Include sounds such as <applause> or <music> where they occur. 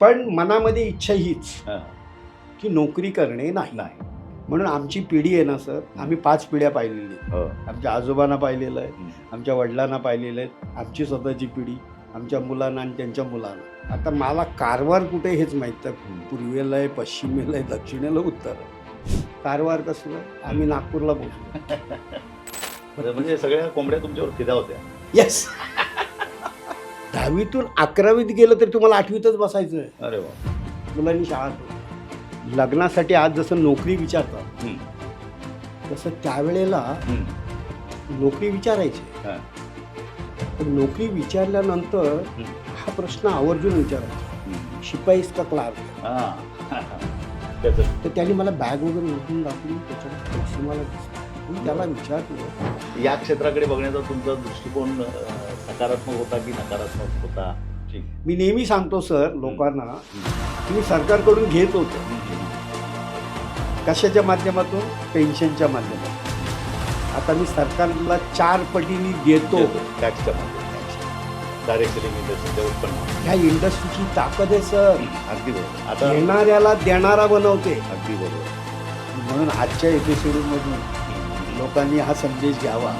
पण मनामध्ये इच्छा हीच. की नोकरी करणे नाही. नाही. म्हणून आमची पिढी आहे ना सर आम्ही पाच पिढ्या पाहिलेली आहेत. हो. आमच्या आजोबांना पाहिलेलं आहे. आमच्या वडिलांना पाहिलेलं आहे आमची स्वतःची पिढी आमच्या मुलांना आणि त्यांच्या मुलांना. आता मला कारवार कुठे हेच माहीत आहे पूर्वेला आहे पश्चिमेला आहे दक्षिणेला उत्तर. कारवार कसलं? आम्ही नागपूरला पोहोचलो. <laughs> म्हणजे सगळ्या कोंबड्या तुमच्यावर फिदा होत्या. येस दहावीतून अकरावीत गेलं तर तुम्हाला आठवीतच बसायचं आहे अरे वा मुलांनी शाळा सोडली. लग्नासाठी आज जसं नोकरी विचारतात हम्म. तसं त्यावेळेला हम्म. नोकरी विचारायची हा. पण नोकरी विचारल्यानंतर हम्म. हा प्रश्न आवर्जून विचारायचा हम्म. शिपाईस का क्लार्क हा. त्याचं तर त्याने मला बॅग वगैरे उघडून दाखवली त्याच्यात पैसे मला दिसले मी त्याला विचारलं या क्षेत्राकडे बघण्याचा तुमचा दृष्टिकोन अं, सकारात्मक होता की नकारात्मक होता? ठीक. मी नेहमी सांगतो सर लोकांना की मी सरकारकडून घेत होतो. कशाच्या माध्यमातून? पेन्शनच्या माध्यमातून. आता मी सरकारला चार पटीने देतो. टॅक्सच्या उत्पन्न ह्या इंडस्ट्रीची ताकद आहे सर. अगदी बरोबर. आता घेणाऱ्याला देणारा बनवते. अगदी बरोबर. म्हणून आजच्या एपिसोडमधून लोकांनी हा संदेश घ्यावा.